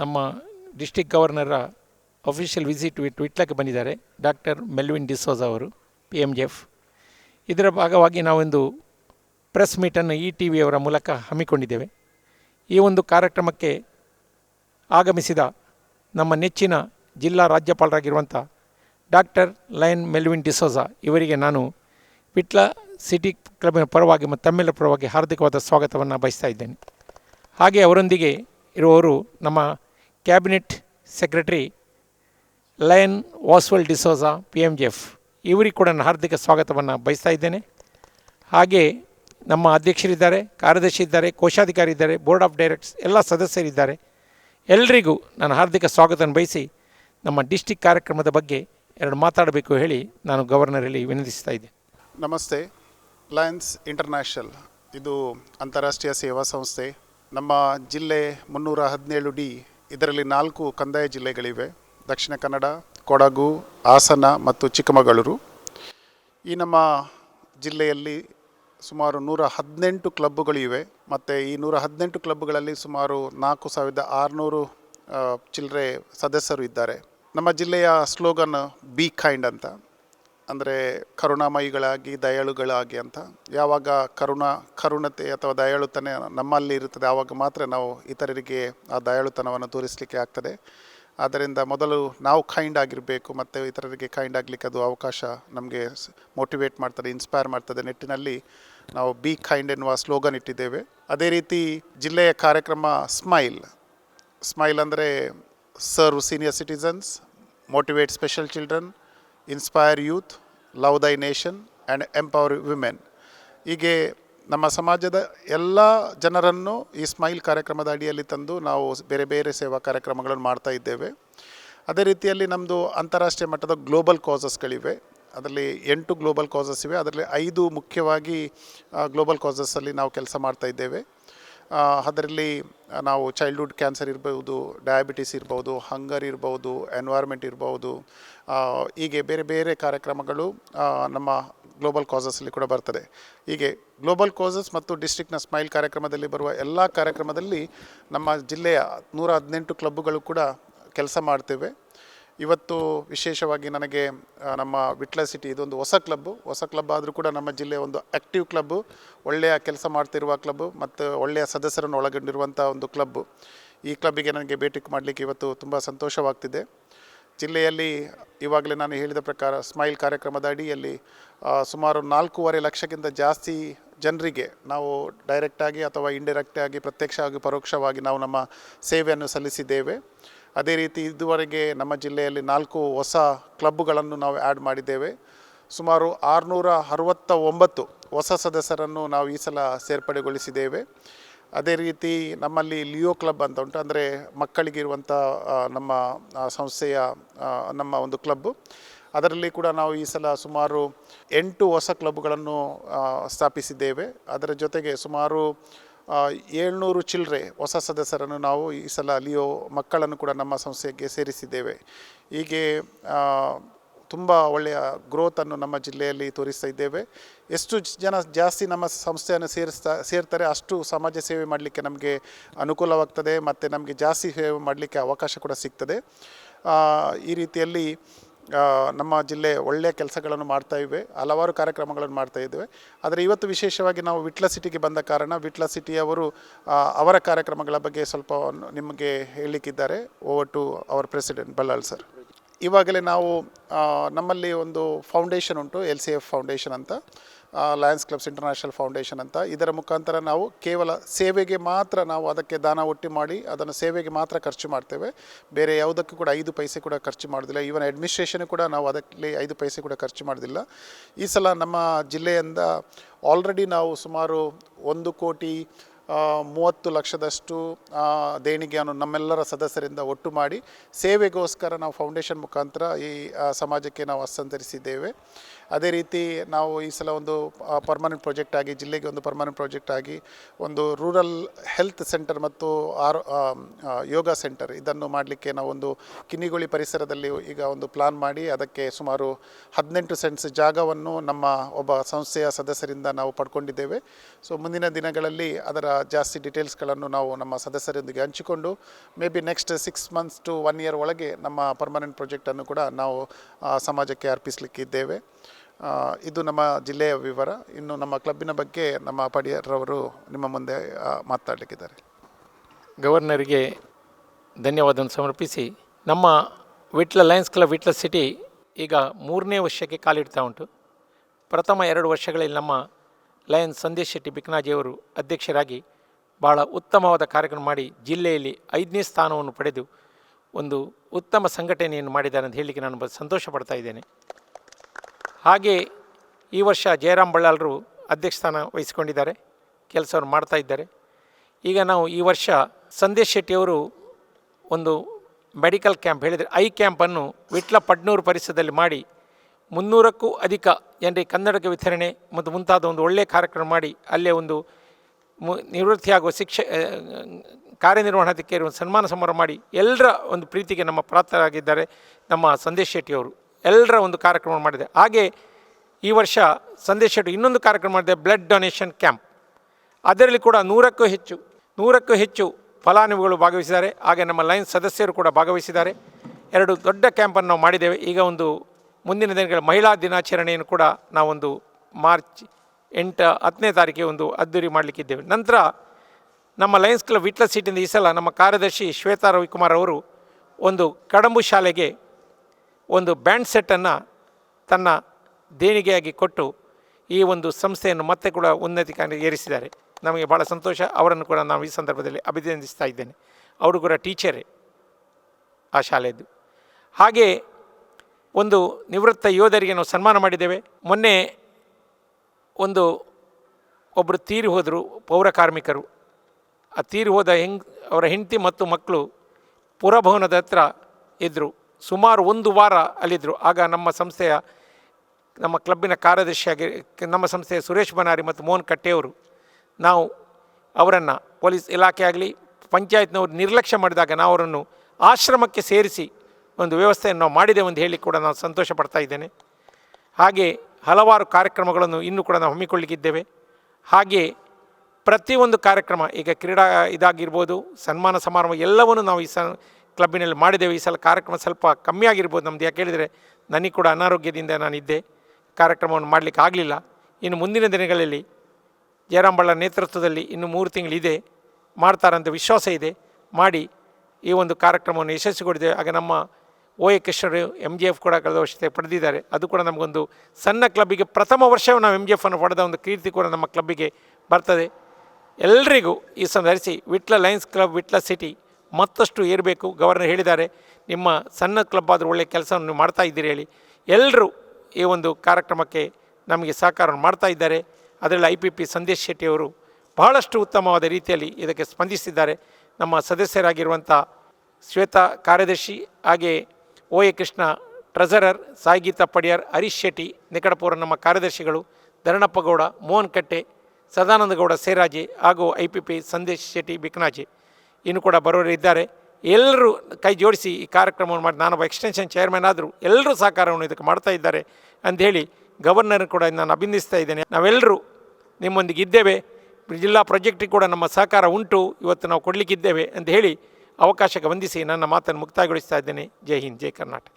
ನಮ್ಮ district ಗವರ್ನರ official visit ವಿಟ್ ವಿಟ್ಲಕ್ಕೆ ಬಂದಿದ್ದಾರೆ. ಡಾಕ್ಟರ್ ಮೆಲ್ವಿನ್ ಡಿಸೋಜ ಅವರು ಪಿ ಎಂ ಜಿ ಎಫ್ ಇದರ ಭಾಗವಾಗಿ ನಾವೊಂದು ಪ್ರೆಸ್ ಮೀಟನ್ನು ಇ ಟಿ ವಿಯವರ ಮೂಲಕ ಹಮ್ಮಿಕೊಂಡಿದ್ದೇವೆ. ಈ ಒಂದು ಕಾರ್ಯಕ್ರಮಕ್ಕೆ ಆಗಮಿಸಿದ ನಮ್ಮ ನೆಚ್ಚಿನ ಜಿಲ್ಲಾ ರಾಜ್ಯಪಾಲರಾಗಿರುವಂಥ ಡಾಕ್ಟರ್ ಲಯನ್ ಮೆಲ್ವಿನ್ ಡಿಸೋಜ ಇವರಿಗೆ ನಾನು ವಿಟ್ಲ ಸಿಟಿ ಕ್ಲಬ್ನ ಪರವಾಗಿ ಮತ್ತು ತಮ್ಮೆಲ್ಲ ಪರವಾಗಿ ಹಾರ್ದಿಕವಾದ ಸ್ವಾಗತವನ್ನು ಬಯಸ್ತಾ ಇದ್ದೇನೆ. ಹಾಗೆ ಅವರೊಂದಿಗೆ ಇರುವವರು ನಮ್ಮ cabinet secretary lion ವಾಸ್ವಲ್ D'Souza P M G F ಇವರಿಗೆ ಕೂಡ ನಾನು ಹಾರ್ದಿಕ ಸ್ವಾಗತವನ್ನು ಬಯಸ್ತಾ ಇದ್ದೇನೆ. ಹಾಗೆ ನಮ್ಮ ಅಧ್ಯಕ್ಷರಿದ್ದಾರೆ, ಕಾರ್ಯದರ್ಶಿ ಇದ್ದಾರೆ, ಕೋಶಾಧಿಕಾರಿ ಇದ್ದಾರೆ ಬೋರ್ಡ್ ಆಫ್ ಡೈರೆಕ್ಟರ್ಸ್ ಎಲ್ಲ ಸದಸ್ಯರಿದ್ದಾರೆ ಎಲ್ರಿಗೂ ನಾನು ಹಾರ್ದಿಕ ಸ್ವಾಗತವನ್ನು ಬಯಸಿ ನಮ್ಮ ಡಿಸ್ಟಿಕ್ ಕಾರ್ಯಕ್ರಮದ ಬಗ್ಗೆ ಎರಡು ಮಾತಾಡಬೇಕು ಹೇಳಿ ನಾನು ಗವರ್ನರಲ್ಲಿ ವಿನಂತಿಸ್ತಾ ಇದ್ದೆ. ನಮಸ್ತೆ. ಲಯನ್ಸ್ ಇಂಟರ್ನ್ಯಾಷನಲ್ ಇದು ಅಂತಾರಾಷ್ಟ್ರೀಯ ಸೇವಾ ಸಂಸ್ಥೆ. ನಮ್ಮ ಜಿಲ್ಲೆ ಮುನ್ನೂರ ಹದಿನೇಳು ಡಿ ಇದರಲ್ಲಿ ನಾಲ್ಕು ಕಂದಾಯ ಜಿಲ್ಲೆಗಳಿವೆ. ದಕ್ಷಿಣ ಕನ್ನಡ, ಕೊಡಗು, ಹಾಸನ ಮತ್ತು ಚಿಕ್ಕಮಗಳೂರು. ಈ ನಮ್ಮ ಜಿಲ್ಲೆಯಲ್ಲಿ ಸುಮಾರು ನೂರ ಹದಿನೆಂಟು ಕ್ಲಬ್ಗಳು ಇವೆ. ಮತ್ತು ಈ ನೂರ ಹದಿನೆಂಟು ಕ್ಲಬ್ಗಳಲ್ಲಿ ಸುಮಾರು ನಾಲ್ಕು ಸಾವಿರದ ಆರುನೂರು ಚಿಲ್ಲರೆ ಸದಸ್ಯರು ಇದ್ದಾರೆ. ನಮ್ಮ ಜಿಲ್ಲೆಯ ಸ್ಲೋಗನ್, ಬಿ ಕೈಂಡ್ ಅಂತ. ಅಂದರೆ ಕರುಣಾಮಯಿಗಳಾಗಿ, ದಯಾಳುಗಳಾಗಿ ಅಂತ. ಯಾವಾಗ ಕರುಣ, ಕರುಣತೆ ಅಥವಾ ದಯಾಳುತನ ನಮ್ಮಲ್ಲಿ ಇರುತ್ತದೆ, ಆವಾಗ ಮಾತ್ರ ನಾವು ಇತರರಿಗೆ ಆ ದಯಾಳುತನವನ್ನು ತೋರಿಸಲಿಕ್ಕೆ ಆಗ್ತದೆ. ಆದ್ದರಿಂದ ಮೊದಲು ನಾವು ಕೈಂಡ್ ಆಗಿರಬೇಕು, ಮತ್ತು ಇತರರಿಗೆ ಕೈಂಡ್ ಆಗಲಿಕ್ಕೆ ಅದು ಅವಕಾಶ ನಮಗೆ ಮೋಟಿವೇಟ್ ಮಾಡ್ತದೆ ಇನ್ಸ್ಪೈರ್ ಮಾಡ್ತದೆ ನಿಟ್ಟಿನಲ್ಲಿ ನಾವು ಬಿ ಕೈಂಡ್ ಎನ್ನುವ ಸ್ಲೋಗನ್ ಇಟ್ಟಿದ್ದೇವೆ. ಅದೇ ರೀತಿ ಜಿಲ್ಲೆಯ ಕಾರ್ಯಕ್ರಮ ಸ್ಮೈಲ್ ಸ್ಮೈಲ್ ಅಂದರೆ serve senior citizens motivate special children inspire youth love thy nation and empower women ಹೀಗೆ ನಮ್ಮ ಸಮಾಜದ ಎಲ್ಲ ಜನರನ್ನು ಈ ಸ್ಮೈಲ್ ಕಾರ್ಯಕ್ರಮದ ಅಡಿಯಲ್ಲಿ ತಂದು ನಾವು ಬೇರೆ ಬೇರೆ ಸೇವಾ ಕಾರ್ಯಕ್ರಮಗಳನ್ನು ಮಾಡ್ತಾ ಇದ್ದೇವೆ. ಅದೇ ರೀತಿಯಲ್ಲಿ ನಮ್ಮದು ಅಂತಾರಾಷ್ಟ್ರೀಯ ಮಟ್ಟದ ಗ್ಲೋಬಲ್ ಕಾಸಸ್ಗಳಿವೆ ಅದರಲ್ಲಿ ಎಂಟು ಗ್ಲೋಬಲ್ ಕಾಸಸ್ ಇವೆ. ಅದರಲ್ಲಿ ಐದು ಮುಖ್ಯವಾಗಿ ಗ್ಲೋಬಲ್ ಕಾಸಸ್ಸಲ್ಲಿ ನಾವು ಕೆಲಸ ಮಾಡ್ತಾ ಇದ್ದೇವೆ. ಅದರಲ್ಲಿ ನಾವು ಚೈಲ್ಡ್ಹುಡ್ ಕ್ಯಾನ್ಸರ್ ಇರ್ಬೋದು ಡಯಾಬಿಟಿಸ್ ಇರ್ಬೋದು ಹಂಗರ್ ಇರ್ಬೋದು ಎನ್ವೈರ್ಮೆಂಟ್ ಇರ್ಬೋದು ಹೀಗೆ ಬೇರೆ ಬೇರೆ ಕಾರ್ಯಕ್ರಮಗಳು ನಮ್ಮ ಗ್ಲೋಬಲ್ ಕಾಸಸ್ಸಲ್ಲಿ ಕೂಡ ಬರ್ತದೆ. ಹೀಗೆ ಗ್ಲೋಬಲ್ ಕಾಸಸ್ ಮತ್ತು ಡಿಸ್ಟ್ರಿಕ್ಟ್ನ ಸ್ಮೈಲ್ ಕಾರ್ಯಕ್ರಮದಲ್ಲಿ ಬರುವ ಎಲ್ಲ ಕಾರ್ಯಕ್ರಮದಲ್ಲಿ ನಮ್ಮ ಜಿಲ್ಲೆಯ ನೂರ ಹದಿನೆಂಟು ಕ್ಲಬ್ಗಳು ಕೂಡ ಕೆಲಸ ಮಾಡ್ತೇವೆ. ಇವತ್ತು ವಿಶೇಷವಾಗಿ ನನಗೆ ನಮ್ಮ ವಿಟ್ಲ ಸಿಟಿ ಇದೊಂದು ಹೊಸ ಕ್ಲಬ್ಬು ಹೊಸ ಕ್ಲಬ್ ಆದರೂ ಕೂಡ ನಮ್ಮ ಜಿಲ್ಲೆಯ ಒಂದು ಆ್ಯಕ್ಟಿವ್ ಕ್ಲಬ್ಬು ಒಳ್ಳೆಯ ಕೆಲಸ ಮಾಡ್ತಿರುವ ಕ್ಲಬ್ಬು ಮತ್ತು ಒಳ್ಳೆಯ ಸದಸ್ಯರನ್ನು ಒಳಗೊಂಡಿರುವಂಥ ಒಂದು ಕ್ಲಬ್ಬು ಈ ಕ್ಲಬ್ಬಿಗೆ ನನಗೆ ಭೇಟಿ ಮಾಡಲಿಕ್ಕೆ ಇವತ್ತು ತುಂಬ ಸಂತೋಷವಾಗ್ತಿದೆ. ಜಿಲ್ಲೆಯಲ್ಲಿ ಇವಾಗಲೇ ನಾನು ಹೇಳಿದ ಪ್ರಕಾರ ಸ್ಮೈಲ್ ಕಾರ್ಯಕ್ರಮದ ಅಡಿಯಲ್ಲಿ ಸುಮಾರು ನಾಲ್ಕೂವರೆ ಲಕ್ಷಕ್ಕಿಂತ ಜಾಸ್ತಿ ಜನರಿಗೆ ನಾವು ಡೈರೆಕ್ಟಾಗಿ ಅಥವಾ ಇಂಡೈರೆಕ್ಟಾಗಿ ಪ್ರತ್ಯಕ್ಷವಾಗಿ ಪರೋಕ್ಷವಾಗಿ ನಾವು ನಮ್ಮ ಸೇವೆಯನ್ನು ಸಲ್ಲಿಸಿದ್ದೇವೆ. ಅದೇ ರೀತಿ ಇದುವರೆಗೆ ನಮ್ಮ ಜಿಲ್ಲೆಯಲ್ಲಿ ನಾಲ್ಕು ಹೊಸ ಕ್ಲಬ್ಗಳನ್ನು ನಾವು ಆ್ಯಡ್ ಮಾಡಿದ್ದೇವೆ. ಸುಮಾರು ಆರುನೂರ ಅರವತ್ತ ಒಂಬತ್ತು ಹೊಸ ಸದಸ್ಯರನ್ನು ನಾವು ಈ ಸಲ ಸೇರ್ಪಡೆಗೊಳಿಸಿದ್ದೇವೆ. ಅದೇ ರೀತಿ ನಮ್ಮಲ್ಲಿ ಲಿಯೋ ಕ್ಲಬ್ ಅಂತ ಉಂಟು. ಅಂದರೆ ಮಕ್ಕಳಿಗಿರುವಂಥ ನಮ್ಮ ಸಂಸ್ಥೆಯ ನಮ್ಮ ಒಂದು ಕ್ಲಬ್ಬು ಅದರಲ್ಲಿ ಕೂಡ ನಾವು ಈ ಸಲ ಸುಮಾರು ಎಂಟು ಹೊಸ ಕ್ಲಬ್ಗಳನ್ನು ಸ್ಥಾಪಿಸಿದ್ದೇವೆ. ಅದರ ಜೊತೆಗೆ ಸುಮಾರು ಏಳ್ನೂರು ಚಿಲ್ಲರೆ ಹೊಸ ಸದಸ್ಯರನ್ನು ನಾವು ಈ ಸಲ ಲಿಯೋ ಮಕ್ಕಳನ್ನು ಕೂಡ ನಮ್ಮ ಸಂಸ್ಥೆಗೆ ಸೇರಿಸಿದ್ದೇವೆ. ಹೀಗೆ ತುಂಬ ಒಳ್ಳೆಯ ಗ್ರೋತನ್ನು ನಮ್ಮ ಜಿಲ್ಲೆಯಲ್ಲಿ ತೋರಿಸ್ತಾ ಇದ್ದೇವೆ. ಎಷ್ಟು ಜನ ಜಾಸ್ತಿ ನಮ್ಮ ಸಂಸ್ಥೆಯನ್ನು ಸೇರಿಸ್ತಾ, ಸೇರ್ತಾರೆ ಅಷ್ಟು ಸಮಾಜ ಸೇವೆ ಮಾಡಲಿಕ್ಕೆ ನಮಗೆ ಅನುಕೂಲವಾಗ್ತದೆ ಮತ್ತು ನಮಗೆ ಜಾಸ್ತಿ ಸೇವೆ ಮಾಡಲಿಕ್ಕೆ ಅವಕಾಶ ಕೂಡ ಸಿಗ್ತದೆ. ಈ ರೀತಿಯಲ್ಲಿ ನಮ್ಮ ಜಿಲ್ಲೆ ಒಳ್ಳೆಯ ಕೆಲಸಗಳನ್ನು ಮಾಡ್ತಾ ಇವೆ, ಹಲವಾರು ಕಾರ್ಯಕ್ರಮಗಳನ್ನು ಮಾಡ್ತಾ ಇದ್ದೇವೆ. ಆದರೆ ಇವತ್ತು ವಿಶೇಷವಾಗಿ ನಾವು ವಿಟ್ಲ ಸಿಟಿಗೆ ಬಂದ ಕಾರಣ ವಿಟ್ಲ ಸಿಟಿಯವರು ಅವರ ಕಾರ್ಯಕ್ರಮಗಳ ಬಗ್ಗೆ ಸ್ವಲ್ಪ ನಿಮಗೆ ಹೇಳಲಿಕ್ಕಿದ್ದಾರೆ over to our president Ballal sir ಇವಾಗಲೇ ನಾವು ನಮ್ಮಲ್ಲಿ ಒಂದು ಫೌಂಡೇಶನ್ ಉಂಟು, ಎಲ್ ಸಿ ಎಫ್ ಫೌಂಡೇಶನ್ ಅಂತ ಲಯನ್ಸ್ ಕ್ಲಬ್ಸ್ ಇಂಟರ್ನ್ಯಾಷನಲ್ ಫೌಂಡೇಶನ್ ಅಂತ. ಇದರ ಮುಖಾಂತರ ನಾವು ಕೇವಲ ಸೇವೆಗೆ ಮಾತ್ರ ನಾವು ಅದಕ್ಕೆ ದಾನ ಒಟ್ಟಿ ಮಾಡಿ, ಅದನ್ನು ಸೇವೆಗೆ ಮಾತ್ರ ಖರ್ಚು ಮಾಡ್ತೇವೆ. ಬೇರೆ ಯಾವುದಕ್ಕೂ ಕೂಡ ಐದು ಪೈಸೆ ಕೂಡ ಖರ್ಚು ಮಾಡೋದಿಲ್ಲ. ಈವನ್ ಅಡ್ಮಿನಿಸ್ಟ್ರೇಷನ್ ಕೂಡ ನಾವು ಅದಕ್ಕೆ ಐದು ಪೈಸೆ ಕೂಡ ಖರ್ಚು ಮಾಡೋದಿಲ್ಲ. ಈ ಸಲ ನಮ್ಮ ಜಿಲ್ಲೆಯಿಂದ ಆಲ್ರೆಡಿ ನಾವು ಸುಮಾರು ಒಂದು ಕೋಟಿ ಮೂವತ್ತು ಲಕ್ಷದಷ್ಟು ದೇಣಿಗೆಯನ್ನು ನಮ್ಮೆಲ್ಲರ ಸದಸ್ಯರಿಂದ ಒಟ್ಟು ಮಾಡಿ ಸೇವೆಗೋಸ್ಕರ ನಾವು ಫೌಂಡೇಶನ್ ಮುಖಾಂತರ ಈ ಸಮಾಜಕ್ಕೆ ನಾವು ಹಸ್ತಾಂತರಿಸಿದ್ದೇವೆ. ಅದೇ ರೀತಿ ನಾವು ಈ ಸಲ ಒಂದು ಪರ್ಮನೆಂಟ್ ಪ್ರಾಜೆಕ್ಟ್ ಆಗಿ, ಜಿಲ್ಲೆಗೆ ಒಂದು ಪರ್ಮನೆಂಟ್ ಪ್ರಾಜೆಕ್ಟ್ ಆಗಿ ಒಂದು ರೂರಲ್ ಹೆಲ್ತ್ ಸೆಂಟರ್ ಮತ್ತು ಆರೋ ಯೋಗ ಸೆಂಟರ್ ಇದನ್ನು ಮಾಡಲಿಕ್ಕೆ ನಾವು ಒಂದು ಕಿನ್ನಿಗೋಳಿ ಪರಿಸರದಲ್ಲಿ ಈಗ ಒಂದು ಪ್ಲಾನ್ ಮಾಡಿ, ಅದಕ್ಕೆ ಸುಮಾರು ಹದಿನೆಂಟು ಸೆಂಟ್ಸ್ ಜಾಗವನ್ನು ನಮ್ಮ ಒಬ್ಬ ಸಂಸ್ಥೆಯ ಸದಸ್ಯರಿಂದ ನಾವು ಪಡ್ಕೊಂಡಿದ್ದೇವೆ. ಸೊ ಮುಂದಿನ ದಿನಗಳಲ್ಲಿ ಅದರ ಜಾಸ್ತಿ ಡೀಟೇಲ್ಸ್ಗಳನ್ನು ನಾವು ನಮ್ಮ ಸದಸ್ಯರೊಂದಿಗೆ ಹಂಚಿಕೊಂಡು maybe next six months to one year ಒಳಗೆ ನಮ್ಮ ಪರ್ಮನೆಂಟ್ ಪ್ರಾಜೆಕ್ಟನ್ನು ಕೂಡ ನಾವು ಸಮಾಜಕ್ಕೆ ಅರ್ಪಿಸಲಿಕ್ಕಿದ್ದೇವೆ ಇದು ನಮ್ಮ ಜಿಲ್ಲೆಯ ವಿವರ. ಇನ್ನು ನಮ್ಮ ಕ್ಲಬ್ಬಿನ ಬಗ್ಗೆ ನಮ್ಮ ಪಡಿಯರವರು ನಿಮ್ಮ ಮುಂದೆ ಮಾತಾಡಲಿಕ್ಕಿದ್ದಾರೆ. ಗವರ್ನರಿಗೆ ಧನ್ಯವಾದವನ್ನು ಸಮರ್ಪಿಸಿ, ನಮ್ಮ Vitla lions club, Vitla city ಈಗ ಮೂರನೇ ವರ್ಷಕ್ಕೆ ಕಾಲಿಡ್ತಾ ಉಂಟು. ಪ್ರಥಮ ಎರಡು ವರ್ಷಗಳಲ್ಲಿ ನಮ್ಮ ಲಯನ್ಸ್ ಸಂದೇಶ್ ಶೆಟ್ಟಿ ಬಿಕ್ನಾಜಿಯವರು ಅಧ್ಯಕ್ಷರಾಗಿ ಭಾಳ ಉತ್ತಮವಾದ ಕಾರ್ಯಕ್ರಮ ಮಾಡಿ ಜಿಲ್ಲೆಯಲ್ಲಿ ಐದನೇ ಸ್ಥಾನವನ್ನು ಪಡೆದು ಒಂದು ಉತ್ತಮ ಸಂಘಟನೆಯನ್ನು ಮಾಡಿದ್ದಾರೆ ಅಂತ ಹೇಳಲಿಕ್ಕೆ ನಾನು ಸಂತೋಷ ಪಡ್ತಾ ಇದ್ದೇನೆ. ಹಾಗೆ ಈ ವರ್ಷ ಜಯರಾಮ್ ಬಳ್ಳಾಲರು ಅಧ್ಯಕ್ಷ ಸ್ಥಾನ ವಹಿಸಿಕೊಂಡಿದ್ದಾರೆ, ಕೆಲಸವನ್ನು ಮಾಡ್ತಾ ಇದ್ದಾರೆ. ಈಗ ನಾವು ಈ ವರ್ಷ ಸಂದೇಶ್ ಶೆಟ್ಟಿಯವರು ಒಂದು ಮೆಡಿಕಲ್ ಕ್ಯಾಂಪ್ ಹೇಳಿದರೆ, ಐ ಕ್ಯಾಂಪನ್ನು ವಿಟ್ಲ ಪಡ್ನೂರು ಪರಿಸರದಲ್ಲಿ ಮಾಡಿ ಮುನ್ನೂರಕ್ಕೂ ಅಧಿಕ ಜನರಿಗೆ ಕನ್ನಡಕ ವಿತರಣೆ ಮತ್ತು ಮುಂತಾದ ಒಂದು ಒಳ್ಳೆಯ ಕಾರ್ಯಕ್ರಮ ಮಾಡಿ ಅಲ್ಲೇ ಒಂದು ಮು ನಿವೃತ್ತಿಯಾಗುವ ಶಿಕ್ಷ ಕಾರ್ಯನಿರ್ವಹಣಾಧಿಕಾರಿ ಒಂದು ಸನ್ಮಾನ ಸಮಾರಂಭ ಮಾಡಿ ಎಲ್ಲರ ಒಂದು ಪ್ರೀತಿಗೆ ನಮ್ಮ ಪ್ರಾಪ್ತರಾಗಿದ್ದಾರೆ ನಮ್ಮ ಸಂದೇಶ್ ಶೆಟ್ಟಿಯವರು. ಎಲ್ಲರ ಒಂದು ಕಾರ್ಯಕ್ರಮ ಮಾಡಿದೆ. ಹಾಗೆ ಈ ವರ್ಷ ಸಂದೇಶ್ ಇನ್ನೊಂದು ಕಾರ್ಯಕ್ರಮ ಮಾಡಿದೆ ಬ್ಲಡ್ ಡೊನೇಷನ್ ಕ್ಯಾಂಪ್ ಅದರಲ್ಲಿ ಕೂಡ ನೂರಕ್ಕೂ ಹೆಚ್ಚು ನೂರಕ್ಕೂ ಹೆಚ್ಚು ಫಲಾನುಭವಿಗಳು ಭಾಗವಹಿಸಿದ್ದಾರೆ. ಹಾಗೆ ನಮ್ಮ ಲೈನ್ಸ್ ಸದಸ್ಯರು ಕೂಡ ಭಾಗವಹಿಸಿದ್ದಾರೆ. ಎರಡು ದೊಡ್ಡ ಕ್ಯಾಂಪನ್ನು ನಾವು ಮಾಡಿದ್ದೇವೆ. ಈಗ ಒಂದು ಮುಂದಿನ ದಿನಗಳ ಮಹಿಳಾ ದಿನಾಚರಣೆಯನ್ನು ಕೂಡ ನಾವೊಂದು ಮಾರ್ಚ್ ಎಂಟ, ಹತ್ತನೇ ತಾರೀಕಿಗೆ ಒಂದು ಅದ್ದೂರಿ ಮಾಡಲಿಕ್ಕಿದ್ದೇವೆ ನಂತರ ನಮ್ಮ ಲಯನ್ಸ್ ಕ್ಲಬ್ ವಿಟ್ಲ ಸೀಟಿಂದ ಈ ಸಲ ನಮ್ಮ ಕಾರ್ಯದರ್ಶಿ ಶ್ವೇತಾ ರವಿಕುಮಾರ್ ಅವರು ಒಂದು ಕಡಂಬು ಶಾಲೆಗೆ ಒಂದು ಬ್ಯಾಂಡ್ ಸೆಟ್ಟನ್ನು ತನ್ನ ದೇಣಿಗೆಯಾಗಿ ಕೊಟ್ಟು ಈ ಒಂದು ಸಂಸ್ಥೆಯನ್ನು ಮತ್ತೆ ಕೂಡ ಉನ್ನತಿ ಏರಿಸಿದ್ದಾರೆ. ನಮಗೆ ಭಾಳ ಸಂತೋಷ. ಅವರನ್ನು ಕೂಡ ನಾವು ಈ ಸಂದರ್ಭದಲ್ಲಿ ಅಭಿನಂದಿಸ್ತಾ ಇದ್ದೇನೆ. ಅವರು ಕೂಡ ಟೀಚರೇ ಆ ಶಾಲೆಯದ್ದು. ಹಾಗೆ ಒಂದು ನಿವೃತ್ತ ಯೋಧರಿಗೆ ನಾವು ಸನ್ಮಾನ ಮಾಡಿದ್ದೇವೆ. ಮೊನ್ನೆ ಒಂದು ಒಬ್ಬರು ತೀರಿ ಹೋದರು, ಪೌರ ಕಾರ್ಮಿಕರು. ಆ ತೀರಿ ಹೋದ ಹೆಂಗ್, ಅವರ ಹೆಂಡತಿ ಮತ್ತು ಮಕ್ಕಳು ಪುರಭವನದ ಹತ್ರ ಇದ್ದರು ಸುಮಾರು ಒಂದು ವಾರ ಅಲ್ಲಿದ್ದರು ಆಗ ನಮ್ಮ ಸಂಸ್ಥೆಯ, ನಮ್ಮ ಕ್ಲಬ್ಬಿನ ಕಾರ್ಯದರ್ಶಿಯಾಗಿ, ನಮ್ಮ ಸಂಸ್ಥೆಯ ಸುರೇಶ್ ಬನಾರಿ ಮತ್ತು ಮೋಹನ್ ಕಟ್ಟೆಯವರು ನಾವು ಅವರನ್ನು ಪೊಲೀಸ್ ಇಲಾಖೆ ಆಗಲಿ, ಪಂಚಾಯತ್ನವರು ನಿರ್ಲಕ್ಷ್ಯ ಮಾಡಿದಾಗ ನಾವು ಅವರನ್ನು ಆಶ್ರಮಕ್ಕೆ ಸೇರಿಸಿ ಒಂದು ವ್ಯವಸ್ಥೆಯನ್ನು ನಾವು ಮಾಡಿದ್ದೇವೆ ಅಂತ ಹೇಳಿ ಕೂಡ ನಾನು ಸಂತೋಷ ಪಡ್ತಾ ಇದ್ದೇನೆ. ಹಾಗೆ ಹಲವಾರು ಕಾರ್ಯಕ್ರಮಗಳನ್ನು ಇನ್ನೂ ಕೂಡ ನಾವು ಹಮ್ಮಿಕೊಳ್ಳಿಕ್ಕಿದ್ದೇವೆ. ಹಾಗೆ ಪ್ರತಿಯೊಂದು ಕಾರ್ಯಕ್ರಮ ಈಗ ಕ್ರೀಡಾ ಇದಾಗಿರ್ಬೋದು, ಸನ್ಮಾನ ಸಮಾರಂಭ ಎಲ್ಲವನ್ನು ನಾವು ಈ ಸ ಕ್ಲಬ್ಬಿನಲ್ಲಿ ಮಾಡಿದ್ದೇವೆ. ಈ ಸಲ ಕಾರ್ಯಕ್ರಮ ಸ್ವಲ್ಪ ಕಮ್ಮಿ ಆಗಿರ್ಬೋದು ನಮ್ಮದು ಯಾಕೆ ಹೇಳಿದರೆ ನನಗೆ ಕೂಡ ಅನಾರೋಗ್ಯದಿಂದ ನಾನಿದ್ದೆ. ಕಾರ್ಯಕ್ರಮವನ್ನು ಮಾಡಲಿಕ್ಕೆ ಆಗಲಿಲ್ಲ. ಇನ್ನು ಮುಂದಿನ ದಿನಗಳಲ್ಲಿ ಜಯರಾಂಬಳ್ಳ ನೇತೃತ್ವದಲ್ಲಿ ಇನ್ನು ಮೂರು ತಿಂಗಳಿದೆ. ಮಾಡ್ತಾರಂತ ವಿಶ್ವಾಸ ಇದೆ. ಮಾಡಿ ಈ ಒಂದು ಕಾರ್ಯಕ್ರಮವನ್ನು ಯಶಸ್ವಿಗೊಳಿದ್ದೇವೆ ಆಗ ನಮ್ಮ ಓ ಎ ಕೃಷ್ಣರು ಎಂ ಜಿ ಎಫ್ ಕೂಡ ಕಳೆದ ವರ್ಷತೆ ಪಡೆದಿದ್ದಾರೆ. ಅದು ಕೂಡ ನಮಗೊಂದು ಸಣ್ಣ ಕ್ಲಬ್ಬಿಗೆ ಪ್ರಥಮ ವರ್ಷವೂ ನಾವು ಎಂ ಜಿ ಎಫನ್ನು ಪಡೆದ ಒಂದು ಕೀರ್ತಿ ಕೂಡ ನಮ್ಮ ಕ್ಲಬ್ಬಿಗೆ ಬರ್ತದೆ. ಎಲ್ರಿಗೂ ಈ ಸಂದರ್ಶಿಸಿ Vitla lions club, Vitla city ಮತ್ತಷ್ಟು ಏರಬೇಕು. ಗವರ್ನರ್ ಹೇಳಿದ್ದಾರೆ, ನಿಮ್ಮ ಸಣ್ಣ ಕ್ಲಬ್ ಆದರೂ ಒಳ್ಳೆಯ ಕೆಲಸವನ್ನು ನೀವು ಮಾಡ್ತಾ ಇದ್ದೀರಿ ಹೇಳಿ. ಎಲ್ಲರೂ ಈ ಒಂದು ಕಾರ್ಯಕ್ರಮಕ್ಕೆ ನಮಗೆ ಸಹಕಾರವನ್ನು ಮಾಡ್ತಾ ಇದ್ದಾರೆ. ಅದರಲ್ಲಿ ಐ ಪಿ ಪಿ ಸಂದೇಶ್ ಶೆಟ್ಟಿಯವರು ಬಹಳಷ್ಟು ಉತ್ತಮವಾದ ರೀತಿಯಲ್ಲಿ ಇದಕ್ಕೆ ಸ್ಪಂದಿಸಿದ್ದಾರೆ. ನಮ್ಮ ಸದಸ್ಯರಾಗಿರುವಂಥ ಶ್ವೇತಾ ಕಾರ್ಯದರ್ಶಿ, ಹಾಗೆ O A Krishna treasurer, Saigeetha Padeyar, Harish Shetty, ನಿಕಟಪೂರ ನಮ್ಮ ಕಾರ್ಯದರ್ಶಿಗಳು, ಧರಣಪ್ಪಗೌಡ, ಮೋಹನ್ ಕಟ್ಟೆ ಸದಾನಂದಗೌಡ ಸೇರಾಜಿ ಹಾಗೂ I P P Sandesh Shetty, Biknaji. ಇನ್ನು ಕೂಡ ಬರೋರು ಇದ್ದಾರೆ. ಎಲ್ಲರೂ ಕೈ ಜೋಡಿಸಿ ಈ ಕಾರ್ಯಕ್ರಮವನ್ನು ಮಾಡಿ ನಾನೊಬ್ಬ ಎಕ್ಸ್ಟೆನ್ಷನ್ ಚೇರ್ಮನ್ ಆದರೂ ಎಲ್ಲರೂ ಸಹಕಾರವನ್ನು ಇದಕ್ಕೆ ಮಾಡ್ತಾ ಇದ್ದಾರೆ ಅಂಥೇಳಿ ಗವರ್ನರ್ ಕೂಡ ನಾನು ಅಭಿನಂದಿಸ್ತಾ ಇದ್ದೇನೆ. ನಾವೆಲ್ಲರೂ ನಿಮ್ಮೊಂದಿಗೆ ಇದ್ದೇವೆ. ಜಿಲ್ಲಾ ಪ್ರಾಜೆಕ್ಟಿಗೆ ಕೂಡ ನಮ್ಮ ಸಹಕಾರ ಉಂಟು. ಇವತ್ತು ನಾವು ಕೊಡಲಿಕ್ಕಿದ್ದೇವೆ ಅಂತ ಹೇಳಿ ಅವಕಾಶಕ್ಕೆ ವಂದಿಸಿ ನನ್ನ ಮಾತನ್ನು ಮುಕ್ತಾಯಗೊಳಿಸ್ತಾ ಇದ್ದೇನೆ. ಜೈ ಹಿಂದ್, ಜೈ ಕರ್ನಾಟಕ.